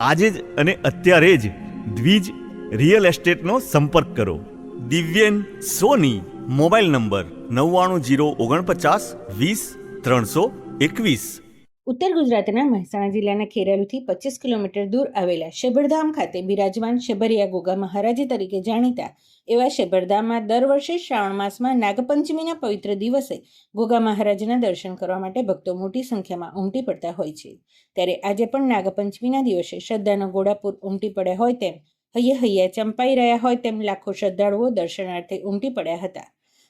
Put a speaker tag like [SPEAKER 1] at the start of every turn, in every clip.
[SPEAKER 1] આજે જ અને અત્યારે જ દ્વિજ રિયલ એસ્ટેટનો સંપર્ક કરો. દિવ્યેન, સોની, મોબાઈલ નંબર નવ્વાણું જીરો ઓગણપચાસ વીસ ત્રણસો એકવીસ.
[SPEAKER 2] ઉત્તર ગુજરાતના મહેસાણા જિલ્લાના ખેરાલુથી પચીસ કિલોમીટર દૂર આવેલા શેભરધામ ખાતે બિરાજમાન શેબરિયા ગોગા મહારાજ તરીકે જાણીતા એવા શેભરધામમાં દર વર્ષે શ્રાવણ માસમાં નાગપંચમીના પવિત્ર દિવસે ગોગા મહારાજના દર્શન કરવા માટે ભક્તો મોટી સંખ્યામાં ઉમટી પડતા હોય છે. ત્યારે આજે પણ નાગપંચમીના દિવસે શ્રદ્ધાનો ગોળાપુર ઉમટી પડ્યા હોય તેમ હૈયે હૈયા ચંપાઈ રહ્યા હોય તેમ લાખો શ્રદ્ધાળુઓ દર્શનાર્થે ઉમટી પડ્યા હતા.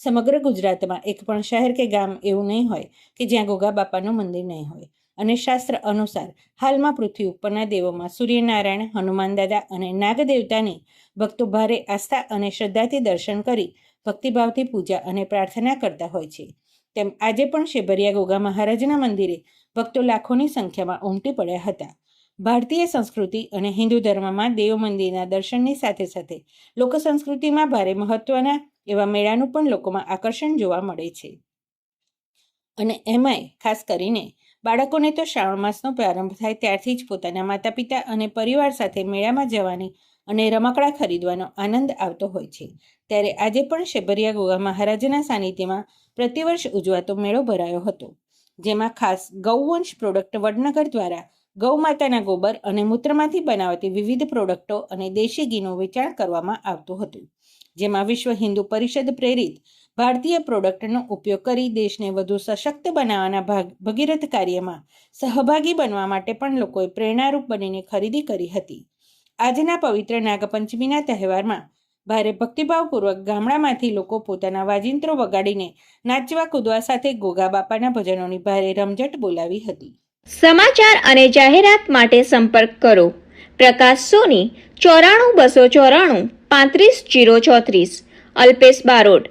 [SPEAKER 2] સમગ્ર ગુજરાતમાં એક પણ શહેર કે ગામ એવું નહીં હોય કે જ્યાં ગોગા બાપાનું મંદિર નહીં હોય. અને શાસ્ત્ર અનુસાર હાલમાં પૃથ્વી ઉપરના દેવોમાં સૂર્યનારાયણ, હનુમાન દાદા અને નાગદેવતાની ભક્તો ભારે આસ્થા અને શ્રદ્ધાથી દર્શન કરી ભક્તિભાવથી પૂજા અને પ્રાર્થના કરતા હોય છે. તેમ આજે પણ શેભરિયા ગોગા મહારાજના મંદિરે ભક્તો લાખોની સંખ્યામાં ઉમટી પડ્યા હતા. ભારતીય સંસ્કૃતિ અને હિન્દુ ધર્મમાં દેવ મંદિરના દર્શનની સાથે સાથે લોક સંસ્કૃતિમાં ભારે મહત્વના એવા મેળાનું પણ લોકોમાં આકર્ષણ જોવા મળે છે. અને એમાંય, ખાસ કરીને, બાળકોને તો શ્રાવણ માસનો પ્રારંભ થાય ત્યારથી જ પોતાના માતા પિતા અને પરિવાર સાથે મેળામાં જવાની અને રમકડા ખરીદવાનો આનંદ આવતો હોય છે. ત્યારે આજે પણ શેબરિયા ગોગા મહારાજના સાનિધ્યમાં પ્રતિવર્ષ ઉજવાતો મેળો ભરાયો હતો, જેમાં ખાસ ગૌવંશ પ્રોડક્ટ વડનગર દ્વારા ગૌ માતાના ગોબર અને મૂત્રમાંથી બનાવતી વિવિધ પ્રોડક્ટો અને દેશી ઘીનું વેચાણ કરવામાં આવતું હતું, જેમાં વિશ્વ હિન્દુ પરિષદ પ્રેરિત ભારતીય પ્રોડક્ટનો ઉપયોગ કરી દેશને વધુ સશક્ત બનાવવાના ભાગ, ભગીરથ કાર્યમાં સહભાગી બનવા માટે પણ લોકોએ પ્રેરણારૂપ બનીને ખરીદી કરી હતી. આજના પવિત્ર નાગપંચમીના તહેવારમાં ભારે ભક્તિભાવપૂર્વક ગામડામાંથી લોકો પોતાના વાજિંત્રો વગાડીને નાચવા, કૂદવા સાથે ગોગા બાપાના ભજનોની ભારે રમઝટ બોલાવી હતી.
[SPEAKER 3] સમાચાર અને જાહેરાત માટે સંપર્ક કરો. પ્રકાશ સોની, ચોરાણું બસો ચોરાણું, પાંત્રીસ જીરો ચોત્રીસ, અલ્પેશ બારોટ